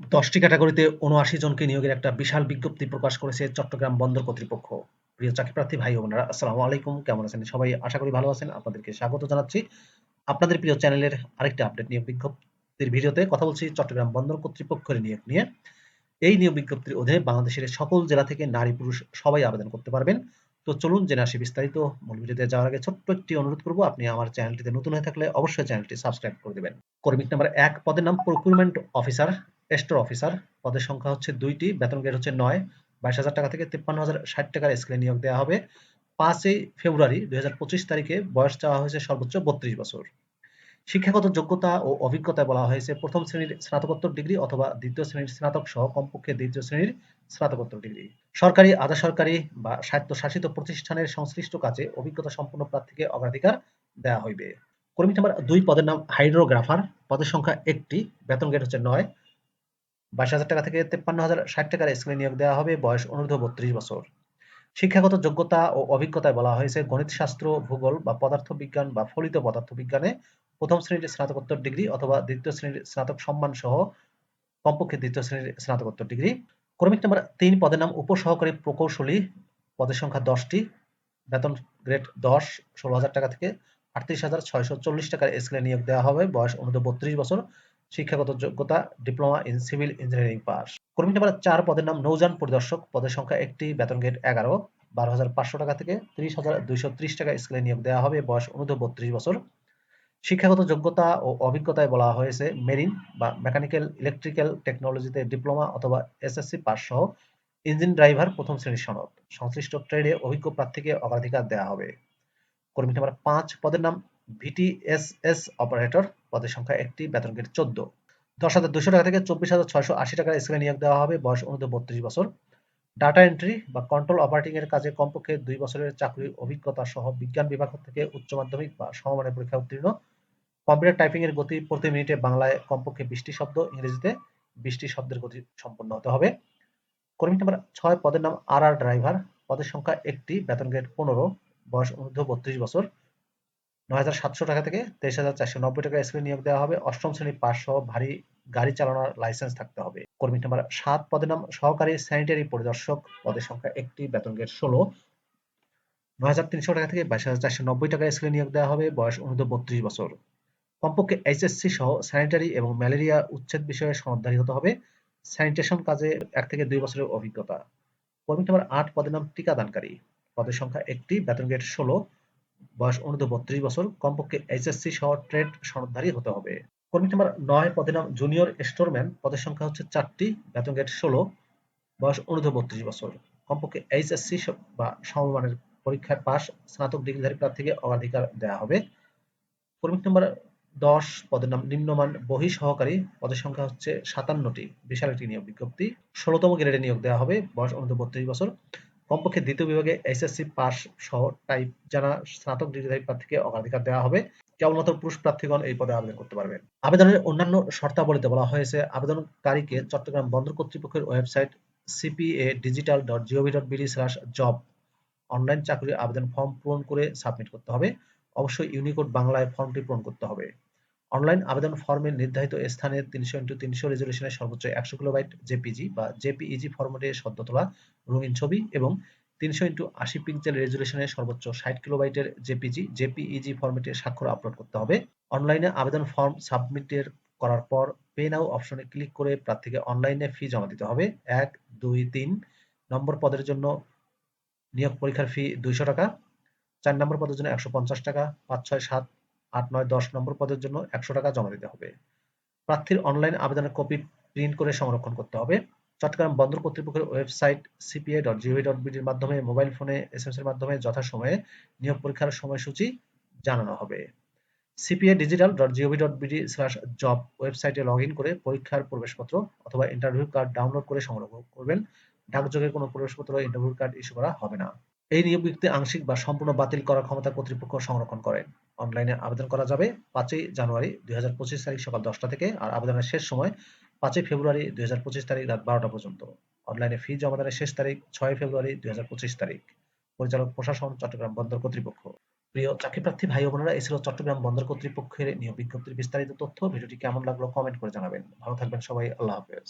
দশটি ক্যাটাগরিতে উনআশি জনকে নিয়োগের একটা বিশাল বিজ্ঞপ্তি প্রকাশ করেছে চট্টগ্রাম বন্দর কর্তৃপক্ষ। প্রিয় চাকরি প্রার্থী ভাই বোনেরা, আসসালামু আলাইকুম। কেমন আছেন সবাই? আশা করি ভালো আছেন। আপনাদেরকে স্বাগত জানাচ্ছি আপনাদের প্রিয় চ্যানেলের আরেকটি আপডেট নিয়োগ বিজ্ঞপ্তির ভিডিওতে। কথা বলছি চট্টগ্রাম বন্দর কর্তৃপক্ষের নিয়োগ নিয়ে। এই নিয়োগ বিজ্ঞপ্তির অধীনে বাংলাদেশের সকল জেলা থেকে নারী পুরুষ সবাই আবেদন করতে পারবেন। তো চলুন জেনে আসি বিস্তারিত। মূল ভিডিওতে যাওয়ার আগে ছোট্ট একটি অনুরোধ করব, আপনি আমার চ্যানেলটিতে নতুন হয়ে থাকলে অবশ্যই চ্যানেলটি সাবস্ক্রাইব করে দেবেন। কর্মিক নাম্বার এক, পদের নাম প্রকিউরমেন্ট অফিসার স্টোর অফিসার। পদের সংখ্যা হচ্ছে দুইটি, বেতন গ্রেড হচ্ছে নয়। বাইশ হাজার টাকা থেকে তিপ্পান্ন হাজার ষাট টাকার স্কেলে নিয়োগ দেওয়া হবে। পাঁচই ফেব্রুয়ারি দুই তারিখে বয়স চাওয়া হয়েছে সর্বোচ্চ বত্রিশ বছর। শিক্ষাগত যোগ্যতা ও অভিজ্ঞতায় বলা হয়েছে প্রথম শ্রেণির স্নাতকোত্তর ডিগ্রি অথবা দ্বিতীয় শ্রেণির স্নাতক সহ কমপক্ষে দ্বিতীয় শ্রেণির স্নাতকোত্তর ডিগ্রি। সরকারি আধা সরকারি বা স্বায়ত্তশাসিত প্রতিষ্ঠানের সংশ্লিষ্ট কাজে অভিজ্ঞতা সম্পন্ন প্রার্থীকে অগ্রাধিকার দেওয়া হইবে। কর্মী নাম্বার দুই, পদের নাম হাইড্রোগ্রাফার। পদের সংখ্যা একটি, বেতন গেট হচ্ছে নয়। বাইশ হাজার টাকা থেকে তেপ্পান্ন হাজার ষাট টাকার স্কেলে নিয়োগ দেওয়া হবে, বয়স অনুর্ধ বত্রিশ বছর। শিক্ষাগত যোগ্যতা ও অভিজ্ঞতায় বলা হয়েছে গণিত শাস্ত্র ভূগোল বা পদার্থ বিজ্ঞান বা ফলিত পদার্থ বিজ্ঞানে প্রথম শ্রেণির স্নাতকোত্তর ডিগ্রি অথবা দ্বিতীয় শ্রেণির স্নাতক সম্মান সহ কমপক্ষে দ্বিতীয় শ্রেণির স্নাতকোত্তর ডিগ্রি। ক্রমিক নম্বর তিন, পদের নাম উপসহকারী প্রকৌশলী, পদের সংখ্যা দশটি। বেতন গ্রেড দশ, ষোলো হাজার টাকা থেকে আটত্রিশ হাজার ছয়শো চল্লিশ টাকার স্কেলে নিয়োগ দেওয়া হবে, বয়স অনুর্ধ বত্রিশ বছর। শিক্ষাগত যোগ্যতা, diploma in civil engineering pass. কর্মী নাম্বার চার পদের নাম নৌযান পরিদর্শক। পদের সংখ্যা একটি, বেতন গেট এগারো। বারো হাজার পাঁচশো টাকা থেকে তিরিশ হাজার দুইশো ত্রিশ টাকা স্কেলে নিয়োগ দেওয়া হবে। বয়স অনুর্ধ বত্রিশ বছর। শিক্ষাগত যোগ্যতা ও অভিজ্ঞতায় বলা হয়েছে মেরিন বা মেকানিক্যাল, ইলেকট্রিক্যাল টেকনোলজিতে ডিপ্লোমা অথবা এসএসসি পাস সহ ইঞ্জিন ড্রাইভার প্রথম শ্রেণির সনদ। সংশ্লিষ্ট ট্রেডে অভিজ্ঞ প্রার্থীকে অগ্রাধিকার দেওয়া হবে। কর্মী নাম্বার পাঁচ পদের নাম ভিটিএসএস অপারেটর পদের সংখ্যা একটি, বেতন গেট চোদ্দ। দশ হাজার দুশো টাকা থেকে চব্বিশ হাজার ছয়শো আশি টাকার স্কেলে নিয়োগ দেওয়া হবে, বয়স অনুদ্ধ বত্রিশ বছর। ডাটা এন্ট্রি বা কন্ট্রোল অপারেটিং এর কাজে কমপক্ষে দুই বছরের চাকরির অভিজ্ঞতা সহ বিজ্ঞান বিভাগ থেকে উচ্চ মাধ্যমিক বা সমমানের পরীক্ষা উত্তীর্ণ। কম্পিউটার টাইপিং এর গতি প্রতি মিনিটে বাংলায় কমপক্ষে বিশটি শব্দ, ইংরেজিতে বিশটি শব্দের গতি সম্পন্ন হতে হবে। কর্মী নাম্বার ছয়, পদের নাম আর আর ড্রাইভার পদের সংখ্যা একটি, বেতন গ্রেড পনেরো, বয়স অনুদ্ধ বত্রিশ বছর। নয় সাতশো টাকা থেকে তেইশ হাজার চারশো নব্বই টাকা স্কেলে নিয়োগ দেওয়া হবে। অষ্টম শ্রেণি পাস সহ ভারী গাড়ি চালানোর লাইসেন্স থাকতে হবে। কর্মী নাম্বার সাত পদের নাম সহকারী স্যানিটারি পরিদর্শক। পদের সংখ্যা একটি বেতন গ্রেড ষোলো। নয় হাজার তিনশো টাকা থেকে বাইশ হাজার চারশো নব্বই টাকা নিয়োগ দেওয়া হবে। বয়স বত্রিশ বছর। কমপক্ষে এইচএসসি সহ স্যানিটারি এবং ম্যালেরিয়া উচ্ছেদ বিষয়ে সনদধারী হতে হবে। স্যানিটেশন কাজে এক থেকে দুই বছরের অভিজ্ঞতা। কর্মী নাম্বার আট পদের নাম টিকাদানকারী পদের সংখ্যা একটি বেতন গেট ষোলো। বয়স অনুর্ধ বত্রিশ বছর, কমপক্ষে এইচএসসি সহ ট্রেড সনদধারী হতে হবে। কর্মী নাম্বার নয়, পদের নাম জুনিয়র স্টোরম্যান পদের সংখ্যা হচ্ছে চারটি, বেতন গ্রেড ষোলো, বয়স অনুর্ধ বত্রিশ বছর। কমপক্ষে এইচএসসি বা সমমানের পরীক্ষায় পাস স্নাতক ডিগ্রিধারী প্রার্থীকে অগ্রাধিকার দেওয়া হবে। কর্মী নাম্বার দশ, পদের নাম নিম্নমান বহি সহকারী, পদের সংখ্যা হচ্ছে সাতান্নটি, বিশাল একটি নিয়োগ বিজ্ঞপ্তি। ষোলতম গ্রেডে নিয়োগ দেওয়া হবে, বয়স অনুর্ধ বত্রিশ বছর। কমপক্ষে দ্বিতীয় বিভাগে এসএসসি পাস সহ টাইপ জানা স্নাতক ডিগ্রিধারী প্রার্থীকে অগ্রাধিকার দেওয়া হবে। কেবলমাত্র পুরুষ প্রার্থীগণ এই পদে আবেদন করতে পারবেন। আবেদনের অন্যান্য শর্তাবলীতে বলা হয়েছে, আবেদনকারীকে চট্টগ্রাম বন্দর কর্তৃপক্ষের website CPA digital dot gov dot BD slash job online চাকরির আবেদন ফর্ম পূরণ করে সাবমিট করতে হবে। অবশ্যই ইউনিকোড বাংলায় ফর্মটি পূরণ করতে হবে। অনলাইন আবেদন ফর্মে নির্ধারিত স্থানে তিনশো ইন্টু তিনশো রেজলিউশনের সর্বোচ্চ একশো কিলোবাইট জেপিজি বা জেপিইজি ফরম্যাটে সদ্য তোলা রঙিন ছবি এবং তিনশো ইন্টু আশি পিক্সেল রেজলিউশনের সর্বোচ্চ ষাট কিলোবাইটের জেপিজি, জেপিইজি ফরম্যাটে স্বাক্ষর আপলোড করতে হবে। অনলাইনে আবেদন ফর্ম সাবমিটের করার পর পে নাও অপশনে ক্লিক করে প্রার্থীকে অনলাইনে ফি জমা দিতে হবে। এক, দুই, তিন নম্বর পদের জন্য নিয়োগ পরীক্ষার ফি দুইশো টাকা, চার নম্বর পদের জন্য একশো পঞ্চাশ টাকা, পাঁচ, ছয়, সাত আট, নয়, দশ নম্বর পদের জন্য একশো টাকা জমা দিতে হবে। প্রার্থীর অনলাইন আবেদনের কপি প্রিন্ট করে সংরক্ষণ করতে হবে। চট্টগ্রাম বন্দর কর্তৃপক্ষের website CPA dot gov dot বিডির মাধ্যমে মোবাইল ফোনে এস এম এর মাধ্যমে যথাসময়ে নিয়োগ পরীক্ষার সময়সূচি জানানো হবে। CPA digital dot gov dot BD slash job ওয়েবসাইটে লগ ইন করে পরীক্ষার প্রবেশপত্র অথবা ইন্টারভিউ কার্ড ডাউনলোড করে সংগ্রহ করবেন। ডাকযোগে কোনো প্রবেশপত্র ইন্টারভিউ কার্ড ইস্যু করা হবে না। এই নিয়োগ বিজ্ঞপ্তি আংশিক বা সম্পূর্ণ বাতিল করার ক্ষমতা কর্তৃপক্ষ সংরক্ষণ করেন অনলাইনে আবেদন করা যাবে পাঁচই জানুয়ারি দুই তারিখ সকাল দশটা থেকে আর আবেদনের শেষ সময় পাঁচই ফেব্রুয়ারি দুই তারিখ রাত বারোটা পর্যন্ত। অনলাইনে ফি জমাদানের শেষ তারিখ ছয় ফেব্রুয়ারি দুই হাজার পঁচিশ তারিখ। পরিচালক প্রশাসন, চট্টগ্রাম বন্দর কর্তৃপক্ষ। প্রিয় চাকরি প্রার্থী ভাই বোনেরা ছিল চট্টগ্রাম বন্দর কর্তৃপক্ষের নিয়োগ বিজ্ঞপ্তির বিস্তারিত তথ্য। ভিডিওটি কেমন লাগল কমেন্ট করে জানাবেন। ভালো থাকবেন সবাই, আল্লাহ হাফেজ।